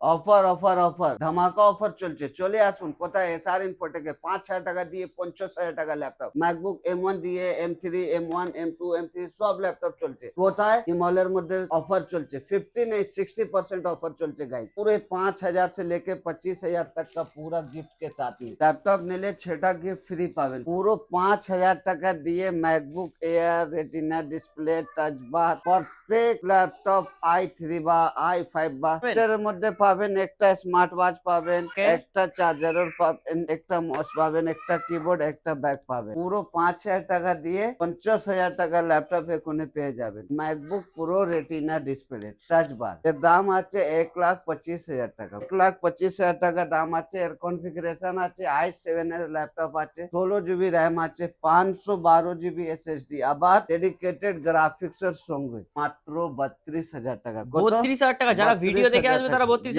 Offer offer offer ধামাকা offer চলছে চলে আসুন কোথায় এসআর ইনফোটেকে পাঁচ হাজার টাকা দিয়ে পঞ্চাশ হাজার টাকা ল্যাপটপ ম্যাকবুক এম ওয়ান দিয়ে M three M one M two M three সব ল্যাপটপ চলছে কোথায় ইমলের মধ্যে অফার চলছে फिफ्टी नहीं सिक्सटी परसेंट ऑफर चलते गाइस पूरे पाँच हजार से लेके पच्चीस हजार तक का पूरा गिफ्ट के साथ में लैपटॉप নিলে ছটা গিফট ফ্রি পাবেন পুরো পাঁচ হাজার টাকা দিয়ে MacBook Air Retina display Touch Bar প্রত্যেক ল্যাপটপ আই থ্রি বা আই ফাইভ বা পাবেন? এটার মধ্যে পাবেন একটা স্মার্ট ওয়াচ পাবেন Okay. একটা চার্জারের পাবেন একটা মাউস পাবেন একটা কিবোর্ড একটা ব্যাগ পাবেন পুরো পাঁচ হাজার টাকা দিয়ে পঞ্চাশ হাজার টাকা ল্যাপটপ এখানে পেয়ে যাবেন MacBook Pro Retina display Touch Bar এর দাম আছে এক লাখ পঁচিশ হাজার টাকা এক লাখ পঁচিশ হাজার টাকা দাম আছে এর কনফিগারেশন আছে আই সেভেন এর ল্যাপটপ আছে ষোলো জিবি র্যাম আছে পাঁচশো বারো জিবি এসএসডি আবার ডেডিকেটেড গ্রাফিক্স এর সঙ্গে মাত্র বত্রিশ হাজার টাকা কত? বত্রিশ হাজার টাকা যারা ভিডিও 32,000 দেখে আসবে তারা টাকা। বত্রিশ জি,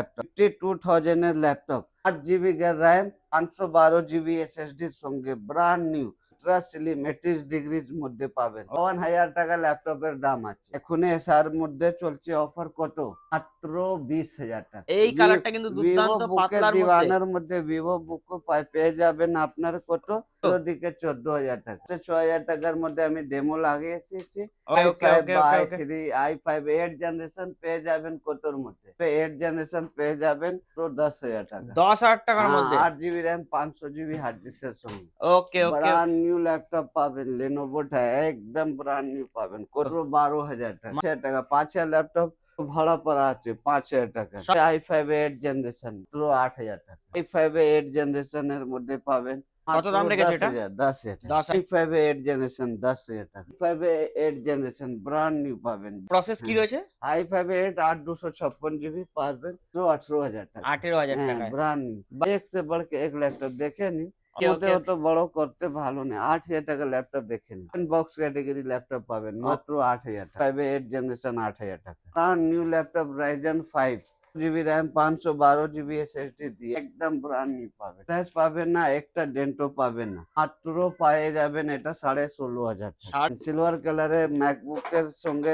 ল্যাপটপ ফিফটি টু থাউজেন্ড এর ল্যাপটপ আট জিবি র্যাম পাঁচশো বারো জিবি এসএসডির সঙ্গে ব্রান্ড নিউ স্লিম ডিগ্রির মধ্যে পাবেন। ওয়ান হাজার টাকা ল্যাপটপের দাম আছে। এখন এসার মধ্যে চলছে অফার কত? মাত্র বিশ হাজার টাকা। এই কালারটা কিন্তু দুর্দান্ত ভিভো বুকের পাতলার মধ্যে। মধ্যে ভিভো বুক পেয়ে যাবেন আপনার কত? দিকে চোদ্দ হাজার টাকা। ছ হাজার টাকার মধ্যে আমি ডেমো লাগিয়ে এসেছি। আই ফাইভ বা I three I five eight generation পেয়ে যাবেন কতর মধ্যে। এইট জেনারেশন পেয়ে যাবেন তো দশ হাজার টাকা। দশ হাজার টাকার হ্যাঁ, মধ্যে? আট জিবি র্যাম পাঁচশো জিবি হার্ড ডিস্কের সঙ্গে। ওকে ব্রান্ড নিউ ল্যাপটপ পাবেন লেনোভোটা একদম ব্রান্ড নিউ পাবেন। কত বারো হাজার টাকা। হাজার টাকা পাঁচ হাজার ল্যাপটপ ভাড়া পড়া আছে পাঁচ হাজার টাকা। আই ফাইভ এইট জেনারেশন পুরো আট হাজার টাকা। আই ফাইভ এইট জেনারেশনের মধ্যে পাবেন এক সে বড়কে এক ল্যাপটপ দেখেনি বড় করতে ভালো নেই আট হাজার টাকা ল্যাপটপ দেখে নিন বক্স ক্যাটেগরি ল্যাপটপ পাবেন। মাত্র আট হাজার টাকা। ফাইভ এইট জেনারেশন আট হাজার টাকা। New laptop Ryzen five GB RAM পাঁচশো বারো জিবি এসএসডি দিয়ে একদম ব্রান্ড নিউ পাবেন টাচ পাবেন না একটা ডেন্টও পাবেন না মাত্র পেয়ে যাবেন এটা সাড়ে ষোলো হাজার ষাট- সিলভার কালারের ম্যাকবুকের সঙ্গে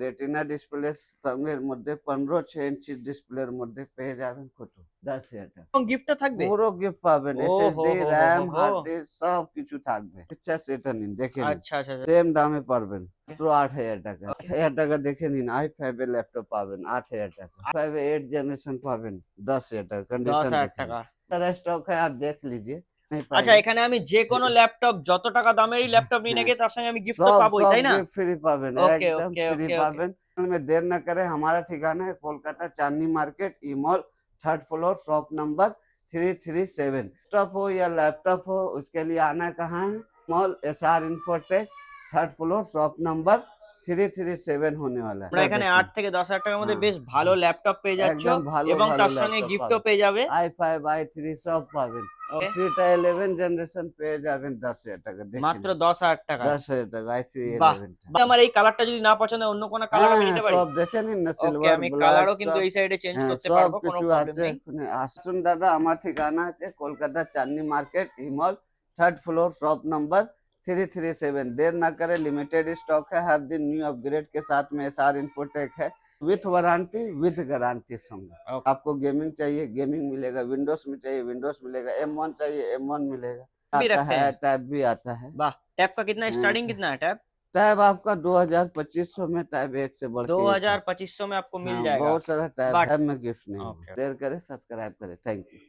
রেটিনা ডিসপ্লে সঙ্গের মধ্যে পনেরো ছ ইঞ্চি ডিসপ্লের মধ্যে পেয়ে যাবেন কত দশ হাজার টাকা এবং গিফটটা থাকবে পুরো গিফট পাবেন ও হো এসএসডি হো হো র্যাম হো। হার্ড ডিস্ক সব কিছু থাকবে ইচ্ছা সেটা নিন দেখে নিন আচ্ছা আচ্ছা আচ্ছা। সেম দামে পারবেন মাত্র আট হাজার টাকা আট হাজার টাকা দেখে নিন আই ফাইভ এর ল্যাপটপ পাবেন আট হাজার টাকা ফাইভ এইট জেনারেশন পাবেন দশ হাজার টাকা দশ कंडीशन হাজার টাকা सारा स्टॉक है आप देख लीजिए नहीं আচ্ছা पाएंगे। এখানে আমি যে কোনো ল্যাপটপ যত টাকা দামেরই ল্যাপটপ নিয়ে হ্যাঁ। নাকি তার সঙ্গে আমি গিফট তো सब পাবোই सब তাই না gift फ्री पावेन ओके, एकदम ओके, फ्री ओके, पावेन में देर न करें हमारा ठिकाना है Kolkata Chandni market E mall third floor shop number three three seven laptop हो या लैपटॉप हो उसके लिए आना कहाँ है mall S R Infotech third floor shop number three three seven होने वाला আমরা है এখানে আট থেকে দশ হাজার টাকার মধ্যে হ্যাঁ, বেশ ভালো ল্যাপটপ পেয়ে যাচ্ছ একদম ভালো এবং ভালো তার সঙ্গে laptop গিফটও পাবেন। পেয়ে যাবে আই ফাইভ আই থ্রি সব পাবেন Okay? থ্রিটা ইলেভেন জেনারেশন পেয়ে যাবেন দশ হাজার টাকা মাত্র দশ হাজার টাকা। দশ হাজার টাকা আইসি আমার এই কালারটা যদি না পছন্দ অন্য কোনো কালার আমি হ্যাঁ, নিতে পারি? সব দেখে নিন না সিলভার আমি কালারও কিন্তু এই সাইডে হ্যাঁ, চেঞ্জ করতে পারব কোনো প্রবলেম নেই। আসুন দাদা আমার ঠিকানা আছে Kolkata Chandni market E mall third floor shop number three three seven. देर ना करें लिमिटेड स्टॉक है हर दिन न्यू अपग्रेड के साथ में एस आर इन्फोटेक है। विथ वारंटी विथ गारंटी संगे Okay. आपको गेमिंग चाहिए गेमिंग मिलेगा विंडोज़ में चाहिए विंडोज़ मिलेगा एम वन चाहिए एम वन मिलेगा। भी आता है टैब भी आता है। वाह टैब का कितना हाँ, स्टार्टिंग अच्छा। कितना है टैब टैब आपका दो हज़ार पच्चीस सौ में टैब एक से बढ़ के दो एक है। हज़ार पच्चीस सौ में आपको मिल हाँ, जाएगा। बहुत सारा टैब है में गिफ्ट नहीं देर करे सब्सक्राइब करे। Thank you